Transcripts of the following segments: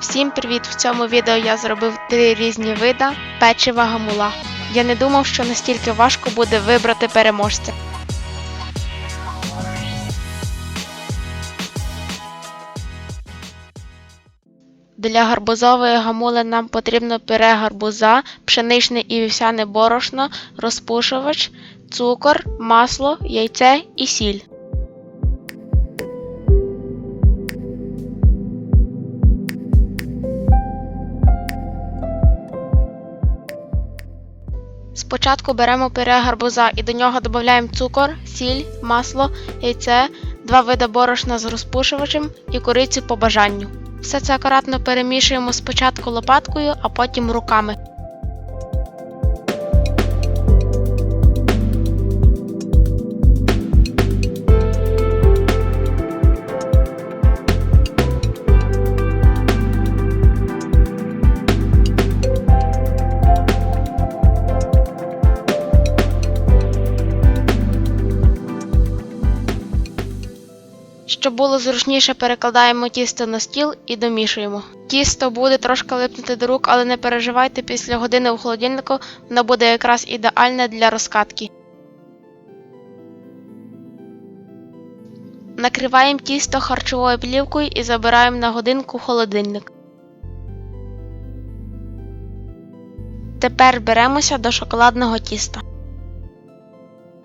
Всім привіт! В цьому відео я зробив три різні вида печива гамула. Я не думав, що настільки важко буде вибрати переможця. Для гарбузової гамули нам потрібно пюре гарбуза, пшеничне і вівсяне борошно, розпушувач, цукор, масло, яйце і сіль. Спочатку беремо пюре гарбуза і до нього додаємо цукор, сіль, масло, яйце, два види борошна з розпушувачем і корицю по бажанню. Все це акуратно перемішуємо спочатку лопаткою, а потім руками. Щоб було зручніше, перекладаємо тісто на стіл і домішуємо. Тісто буде трошки липнути до рук, але не переживайте, після години в холодильнику воно буде якраз ідеальне для розкатки. Накриваємо тісто харчовою плівкою і забираємо на годинку холодильник. Тепер беремося до шоколадного тіста.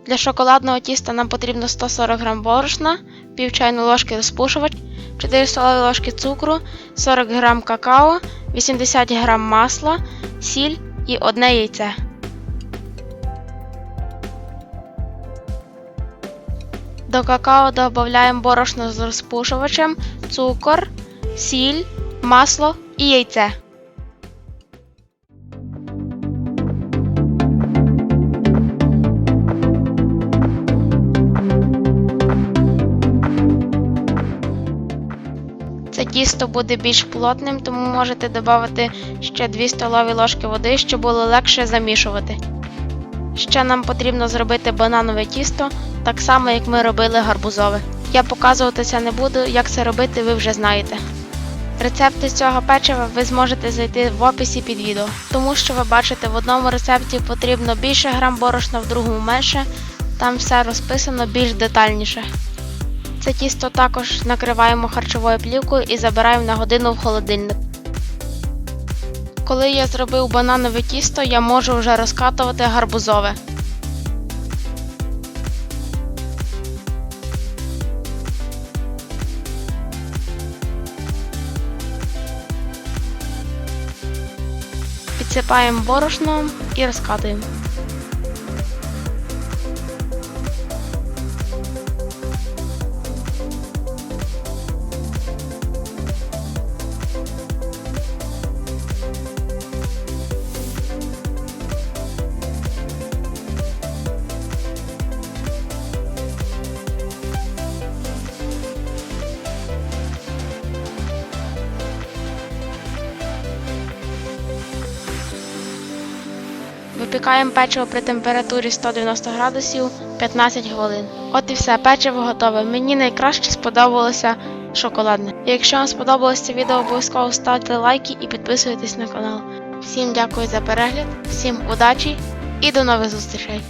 Для шоколадного тіста нам потрібно 140 г борошна, пів чайної ложки розпушувач, 4 столові ложки цукру, 40 г какао, 80 г масла, сіль і одне яйце. До какао додаємо борошно з розпушувачем, цукор, сіль, масло і яйце. Тісто буде більш плотним, тому можете додати ще 2 столові ложки води, щоб було легше замішувати. Ще нам потрібно зробити бананове тісто, так само як ми робили гарбузове. Я показувати це не буду, як це робити, ви вже знаєте. Рецепти цього печива ви зможете знайти в описі під відео, тому що ви бачите, в одному рецепті потрібно більше грам борошна, в другому менше. Там все розписано більш детальніше. Це тісто також накриваємо харчовою плівкою і забираємо на годину в холодильник. Коли я зробив бананове тісто, я можу вже розкатувати гарбузове. Підсипаємо борошно і розкатуємо. Випікаємо печиво при температурі 190 градусів 15 хвилин. От і все, печиво готове. Мені найкраще сподобалося шоколадне. Якщо вам сподобалося це відео, обов'язково ставте лайки і підписуйтесь на канал. Всім дякую за перегляд, всім удачі і до нових зустрічей!